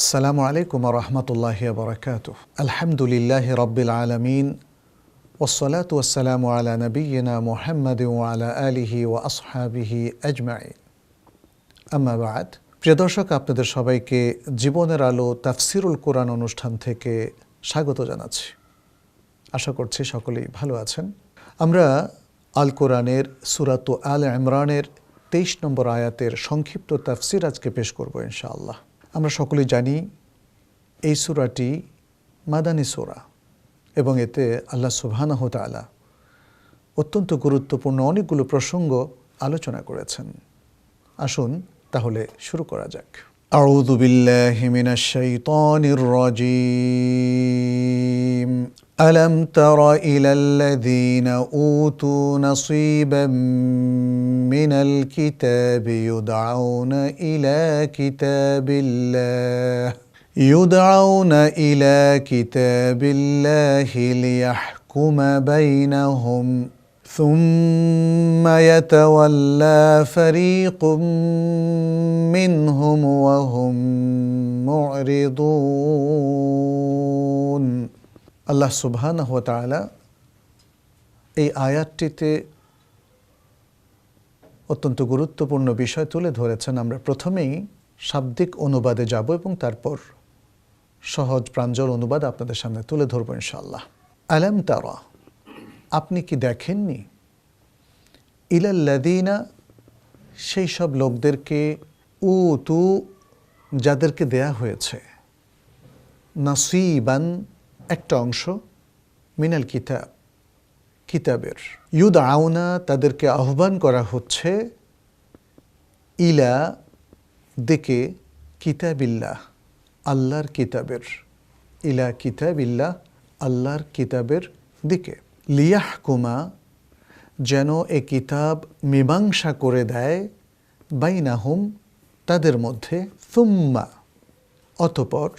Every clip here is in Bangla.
আসসালামু আলাইকুম রহমতুল্লাহ বরকাত আলহামদুলিল্লাহ রব্বিল আলমিন ওসলাত ওসালাম আলা নবীনা মোহাম্মদ আলা আলিহি ও আসহাবিহি আজমাইন। আমাবাদ প্রিয় দর্শক, আপনাদের সবাইকে জীবনের আলো তাফসিরুল কোরআন অনুষ্ঠান থেকে স্বাগত জানাচ্ছি। আশা করছি সকলেই ভালো আছেন। আমরা আল কোরআনের সুরাত আল ইমরানের তেইশ নম্বর আয়াতের সংক্ষিপ্ত তাফসির আজকে পেশ করব ইনশাআল্লাহ। আমরা সকলে জানি এই সুরাটি মাদানী সুরা এবং এতে আল্লাহ সুবহানাহ আলা অত্যন্ত গুরুত্বপূর্ণ অনেকগুলো প্রসঙ্গ আলোচনা করেছেন। আসুন তাহলে শুরু করা যাক। আউযু বিল্লাহি মিনাশ শাইতানির রাজীম। ألم تر إلى الذين أوتوا نصيبا من الكتاب يدعون إلى كتاب الله؟ يدعون إلى كتاب الله ليحكم بينهم ثم يتولى فريق منهم وهم معرضون. আল্লাহ সুবহানাহু ওয়া তাআলা এই আয়াতটিতে অত্যন্ত গুরুত্বপূর্ণ বিষয় তুলে ধরেছেন। আমরা প্রথমেই শাব্দিক অনুবাদে যাব এবং তারপর সহজ প্রাঞ্জল অনুবাদ আপনাদের সামনে তুলে ধরবো ইনশাআল্লাহ। আলাম তারা, আপনি কি দেখেননি? ইলাল্লাদিনা সেই সব লোকদেরকে উ তু যাদেরকে দেয়া হয়েছে, নাসিবান একটা অংশ মিনাল কিতাব কিতাবের। ইউদ আউনা তাদেরকে আহ্বান করা হচ্ছে, ইলা দিকে কিতাবিল্লাহ, আল্লাহর কিতাবের। ইলা কিতাবিল্লাহ, আল্লাহর কিতাবের দিকে। লিয়াহকুমা যেন এ কিতাব মীমাংসা করে দেয় বাইনাহুম তাদের মধ্যে, সুম্মা, অতপর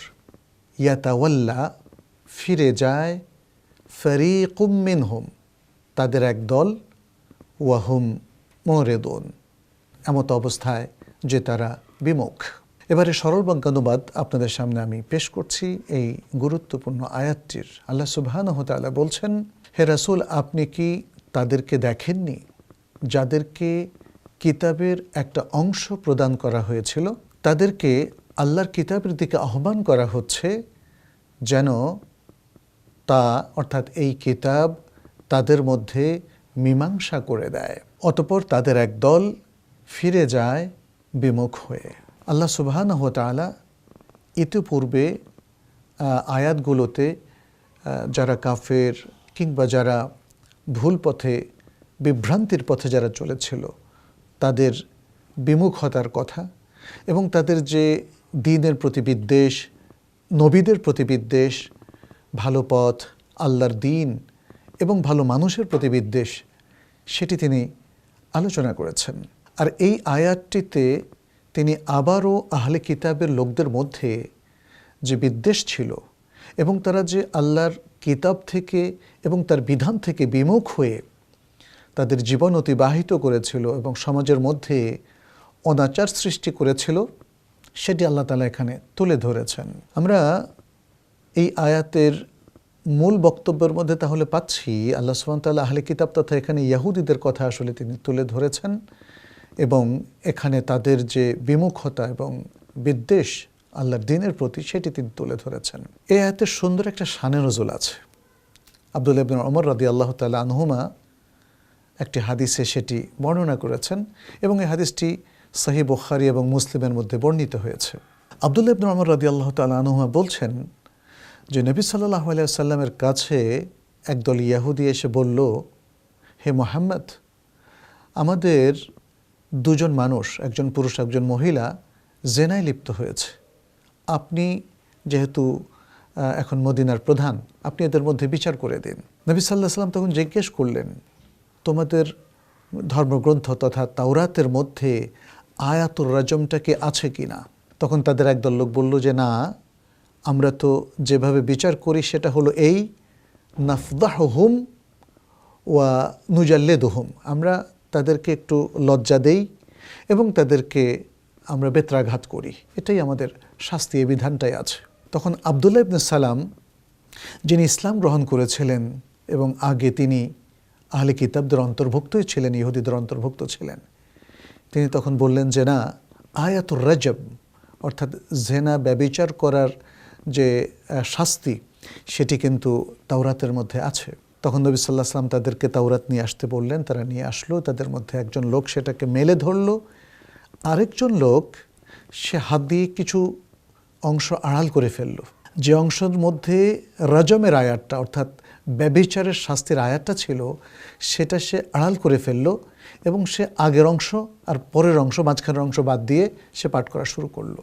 ইয়াতাওয়াল্লা ফিরে যায়, ফরিকুম মিনহুম, তাদের এক দল, ওয়াহুম মোরেদুন এমত অবস্থায় যে তারা বিমুখ। এবারে সরল বাক্যানুবাদ আপনাদের সামনে আমি পেশ করছি এই গুরুত্বপূর্ণ আয়াতটির। আল্লাহ সুবহানাহ তাআলা বলছেন, হে রাসুল, আপনি কি তাদেরকে দেখেননি যাদেরকে কিতাবের একটা অংশ প্রদান করা হয়েছিল? তাদেরকে আল্লাহর কিতাবের দিকে আহ্বান করা হচ্ছে যেন তা, অর্থাৎ এই কিতাব তাদের মধ্যে মীমাংসা করে দেয়। অতপর তাদের এক দল ফিরে যায় বিমুখ হয়ে। আল্লাহ সুবাহানহ তালা ইতিপূর্বে আয়াতগুলোতে যারা কাফের কিংবা যারা ভুল পথে, বিভ্রান্তির পথে যারা চলেছিল, তাদের বিমুখতার কথা এবং তাদের যে দিনের প্রতি বিদ্বেষ, নবীদের প্রতি বিদ্বেষ ভালো পথ, আল্লাহর দিন এবং ভালো মানুষের প্রতি বিদ্বেষ, সেটি তিনি আলোচনা করেছেন। আর এই আয়াতটিতে তিনি আবারও আহলে কিতাবের লোকদের মধ্যে যে বিদ্বেষ ছিল এবং তারা যে আল্লাহর কিতাব থেকে এবং তার বিধান থেকে বিমুখ হয়ে তাদের জীবন অতিবাহিত করেছিল এবং সমাজের মধ্যে অনাচার সৃষ্টি করেছিল, সেটি আল্লাহ তালা এখানে তুলে ধরেছেন। আমরা এই আয়াতের মূল বক্তব্যের মধ্যে তাহলে পাচ্ছি, আল্লাহ সুবাহতাল্লাহ আহলে কিতাব তথা এখানে ইয়াহুদিদের কথা আসলে তিনি তুলে ধরেছেন এবং এখানে তাদের যে বিমুখতা এবং বিদ্বেষ আল্লাহর দিনের প্রতি সেটি তিনি তুলে ধরেছেন। এই আয়াতের সুন্দর একটা শানে নজুল আছে। আব্দুল ইবিন অমর রাদি আল্লাহ তাল্লাহ আনহুমা একটি হাদিসে সেটি বর্ণনা করেছেন এবং এই হাদিসটি সাহি বখারি এবং মুসলিমের মধ্যে বর্ণিত হয়েছে। আবদুল্লাহ ইবন আমর রাদি আল্লাহ তাল আনহুমা বলছেন যে নবী সাল্লাহ আলাইসাল্লামের কাছে একদল ইয়াহুদি এসে বলল, হে মোহাম্মদ, আমাদের দুজন মানুষ, একজন পুরুষ, একজন মহিলা, জেনায় লিপ্ত হয়েছে। আপনি যেহেতু এখন মদিনার প্রধান, আপনি এদের মধ্যে বিচার করে দিন। নবী সাল্লাহ সাল্লাম তখন জিজ্ঞেস করলেন, তোমাদের ধর্মগ্রন্থ তথা তাওরাতের মধ্যে আয়াতুর রাজমটা কি আছে কি না তখন তাদের একদল লোক বলল যে, না আমরা তো যেভাবে বিচার করি, সেটা হলো এই নাফদাহ হুম ওয়া নুজাল্লেদুহুম। আমরা তাদেরকে একটু লজ্জা দেই এবং তাদেরকে আমরা বেত্রাঘাত করি। এটাই আমাদের শাস্তি, এই বিধানটাই আছে। তখন আবদুল্লাহ ইবনে সালাম, যিনি ইসলাম গ্রহণ করেছিলেন এবং আগে তিনি আহলে কিতাবদের অন্তর্ভুক্তই ছিলেন, ইহুদিদের অন্তর্ভুক্ত ছিলেন, তিনি তখন বললেন যে, না, আয়াতুর রাজব, অর্থাৎ জেনা, ব্যবিচার করার যে শাস্তি সেটি কিন্তু তাওরাতের মধ্যে আছে। তখন নবী সাল্লাহ সাল্লাম তাদেরকে তাওরাত নিয়ে আসতে বললেন, তারা নিয়ে আসলো, তাদের মধ্যে একজন লোক সেটাকে মেলে ধরলো। আরেকজন লোক, সে হাত দিয়ে কিছু অংশ আড়াল করে ফেলল। যে অংশের মধ্যে রজমের আয়াতটা, অর্থাৎ ব্যবিচারের শাস্তির আয়াতটা ছিল, সেটা সে আড়াল করে ফেলল এবং সে আগের অংশ আর পরের অংশ, মাঝখানের অংশ বাদ দিয়ে সে পাঠ করা শুরু করল।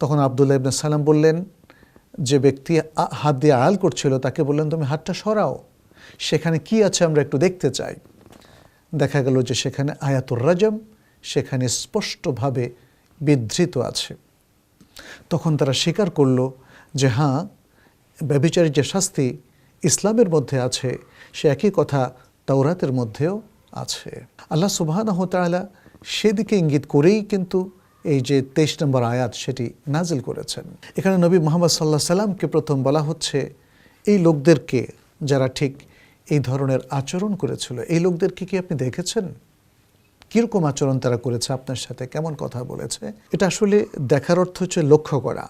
তখন আবদুল্লাহ ইবনে সালাম বললেন যে ব্যক্তি হাত দিয়ে আড়াল করছিল, তাকে বললেন, তুমি হাতটা সরাও। সেখানে কি আছে আমরা একটু দেখতে চাই। দেখা গেল যে সেখানে আয়াতুর রাজম, সেখানে স্পষ্টভাবে বিধৃত আছে। তখন তারা স্বীকার করল যে হ্যাঁ ব্যবিচারের যে শাস্তি ইসলামের মধ্যে আছে, সে একই কথা তাওরাতের মধ্যেও আছে। আল্লাহ তাআলা সেদিকে ইঙ্গিত করেই কিন্তু এই যে তেইশ নম্বর আয়াত সেটি নাজিল করেছেন। এখানে নবী মোহাম্মদ সাল্লাহ সাল্লামকে প্রথম বলা হচ্ছে, এই লোকদেরকে যারা ঠিক এই ধরনের আচরণ করেছিল, এই লোকদেরকে কি আপনি দেখেছেন? কীরকম আচরণ তারা করেছে আপনার সাথে? কেমন কথা বলেছে? এটা আসলে দেখার অর্থ হচ্ছে লক্ষ্য করা,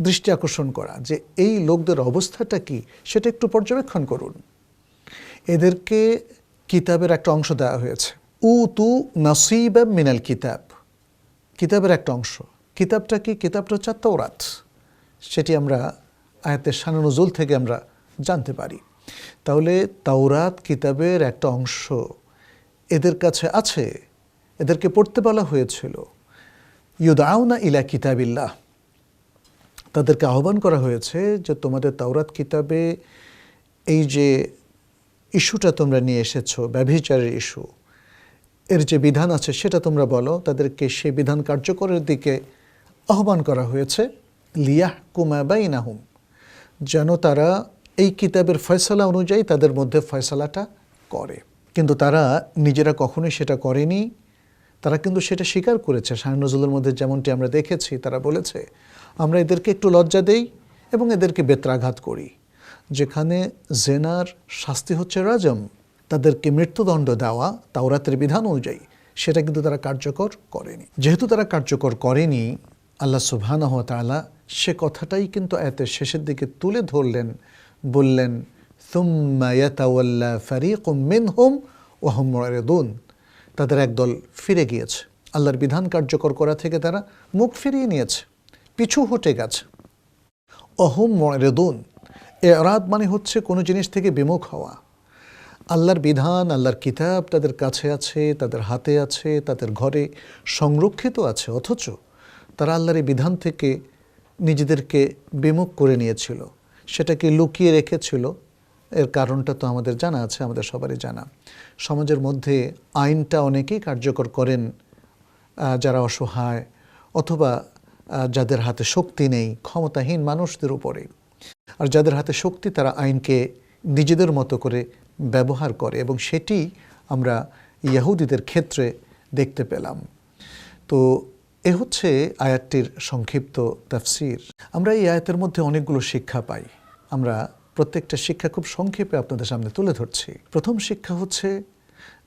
দৃষ্টি আকর্ষণ করা যে এই লোকদের অবস্থাটা কি, সেটা একটু পর্যবেক্ষণ করুন। এদেরকে কিতাবের একটা অংশ দেওয়া হয়েছে। উ তু নাসিবা মিনাল কিতাব। কিতাবের একটা অংশ। কিতাবটা কি? কিতাবটা হচ্ছে তৌরাত সেটি আমরা আয়াতের শানানুজুল থেকে আমরা জানতে পারি। তাহলে তাওরাত কিতাবের একটা অংশ এদের কাছে আছে, এদেরকে পড়তে বলা হয়েছিল। ইউদাউনা ইলা কিতাবিল্লাহ। তাদেরকে আহ্বান করা হয়েছে যে তোমাদের তাওরাত কিতাবে এই যে ইস্যুটা তোমরা নিয়ে এসেছ, ব্যভিচারের ইস্যু এর যে বিধান আছে সেটা তোমরা বলো। তাদেরকে সেই বিধান কার্যকরের দিকে আহ্বান করা হয়েছে। লিয়াহ কুমাবাইনাহুম যেন তারা এই কিতাবের ফয়সলা অনুযায়ী তাদের মধ্যে ফয়সলাটা করে। কিন্তু তারা নিজেরা কখনোই সেটা করেনি। তারা কিন্তু সেটা স্বীকার করেছে। শাহ নজরুলের মধ্যে যেমনটি আমরা দেখেছি, তারা বলেছে, আমরা এদেরকে একটু লজ্জা দেই এবং এদেরকে বেত্রাঘাত করি। যেখানে জেনার শাস্তি হচ্ছে রাজম। তাদেরকে মৃত্যুদণ্ড দেওয়া তাওরাতের বিধান অনুযায়ী, সেটা কিন্তু তারা কার্যকর করেনি। যেহেতু তারা কার্যকর করেনি, আল্লাহ সুবহানাহু তাআলা সে কথাটাই কিন্তু আয়াতের শেষের দিকে তুলে ধরলেন, বললেন তাদের একদল ফিরে গিয়েছে। আল্লাহর বিধান কার্যকর করা থেকে তারা মুখ ফিরিয়ে নিয়েছে, পিছু হটে গেছে। অহম মরেদুন এরাদ মানে হচ্ছে কোনো জিনিস থেকে বিমুখ হওয়া। আল্লাহর বিধান, আল্লাহর কিতাব তাদের কাছে আছে, তাদের হাতে আছে, তাদের ঘরে সংরক্ষিত আছে, অথচ তারা আল্লাহর এই বিধান থেকে নিজেদেরকে বিমুখ করে নিয়েছিল। সেটাকে লুকিয়ে রেখেছিল। এর কারণটা তো আমাদের জানা আছে, আমাদের সবারই জানা। সমাজের মধ্যে আইনটা অনেকেই কার্যকর করেন যারা অসহায় অথবা যাদের হাতে শক্তি নেই, ক্ষমতাহীন মানুষদের উপরে। আর যাদের হাতে শক্তি, তারা আইনকে নিজেদের মতো করে ব্যবহার করে এবং সেটি আমরা ইয়াহুদিদের ক্ষেত্রে দেখতে পেলাম। তো এ হচ্ছে আয়াতটির সংক্ষিপ্ত তাফসির। আমরা এই আয়াতের মধ্যে অনেকগুলো শিক্ষা পাই। আমরা প্রত্যেকটা শিক্ষা খুব সংক্ষেপে আপনাদের সামনে তুলে ধরছি। প্রথম শিক্ষা হচ্ছে,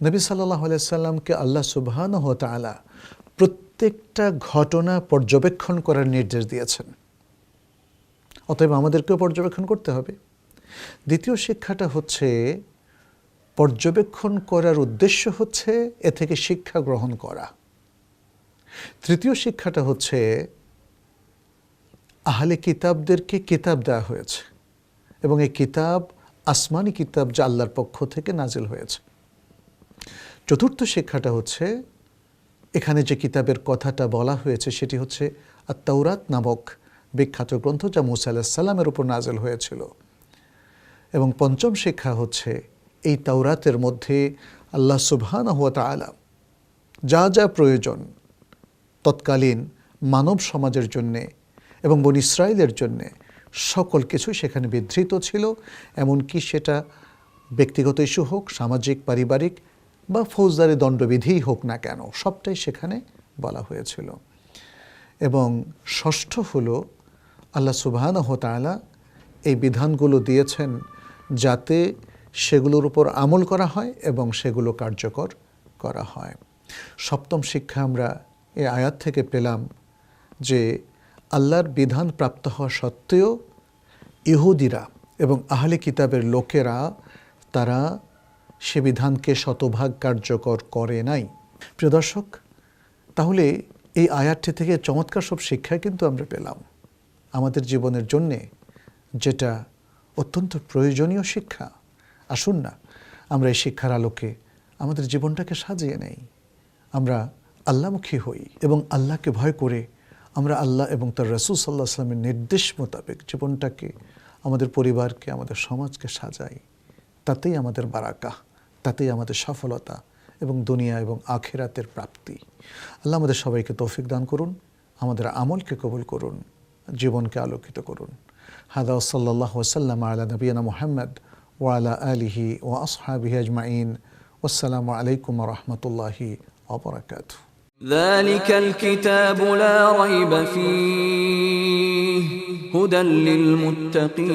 নবী সাল্লাহ সাল্লামকে আল্লাহ সুবহান তাআলা প্রত্যেকটা ঘটনা পর্যবেক্ষণ করার নির্দেশ দিয়েছেন। অতএব আমাদেরকেও পর্যবেক্ষণ করতে হবে। দ্বিতীয় শিক্ষাটা হচ্ছে পর্যবেক্ষণ করার উদ্দেশ্য হচ্ছে এ থেকে শিক্ষা গ্রহণ করা। তৃতীয় শিক্ষাটা হচ্ছে আহলে কিতাবদেরকে কিতাব দেওয়া হয়েছে এবং এই কিতাব আসমানি কিতাব যা আল্লাহর পক্ষ থেকে নাজিল হয়েছে। চতুর্থ শিক্ষাটা হচ্ছে এখানে যে কিতাবের কথাটা বলা হয়েছে সেটি হচ্ছে আত্মাউরাত নামক বিখ্যাত গ্রন্থ যা মুসা আলাহিস সাল্লামের উপর নাজেল হয়েছিল। এবং পঞ্চম শিক্ষা হচ্ছে এই তাওরাতের মধ্যে আল্লাহ সুবহানাহু ওয়া তাআলা যা যা প্রয়োজন তৎকালীন মানব সমাজের জন্যে এবং বন ইসরায়েলের জন্যে সকল কিছু সেখানে বিধৃত ছিল, এমনকি সেটা ব্যক্তিগত ইস্যু হোক, সামাজিক, পারিবারিক বা ফৌজদারি দণ্ডবিধিই হোক না কেন, সবটাই সেখানে বলা হয়েছিল। এবং ষষ্ঠ হলো আল্লাহ সুবহানাহ তাআলা এই বিধানগুলো দিয়েছেন যাতে সেগুলোর উপর আমল করা হয় এবং সেগুলো কার্যকর করা হয়। সপ্তম শিক্ষা আমরা এই আয়াত থেকে পেলাম যে আল্লাহর বিধান প্রাপ্ত হওয়া সত্ত্বেও ইহুদিরা এবং আহলে কিতাবের লোকেরা তারা সে বিধানকে শতভাগ কার্যকর করে নাই। প্রিয় দর্শক, তাহলে এই আয়াতটি থেকে চমৎকার সব শিক্ষাই কিন্তু আমরা পেলাম আমাদের জীবনের জন্যে যেটা অত্যন্ত প্রয়োজনীয় শিক্ষা। আসুন না, আমরা এই শিক্ষার আলোকে আমাদের জীবনটাকে সাজিয়ে নেই। আমরা আল্লাহমুখী হই এবং আল্লাহকে ভয় করে আমরা আল্লাহ এবং তার রসুল সাল্লাহ আসলামের নির্দেশ মোতাবেক জীবনটাকে, আমাদের পরিবারকে, আমাদের সমাজকে সাজাই। তাতেই আমাদের বারাকা তাতেই আমাদের সফলতা এবং দুনিয়া এবং আখেরাতের প্রাপ্তি। আল্লাহ আমাদের সবাইকে তৌফিক দান করুন, আমাদের আমলকে কবুল করুন, জীবনকে আলোকিত করুন। হাদা সাল্লাহ ওসাল্লাম আলা নবীনা মোহাম্মদ وعلى آله وأصحابه أجمعين. والسلام عليكم ورحمة الله وبركاته. ذلك الكتاب لا ريب فيه هدى للمتقين.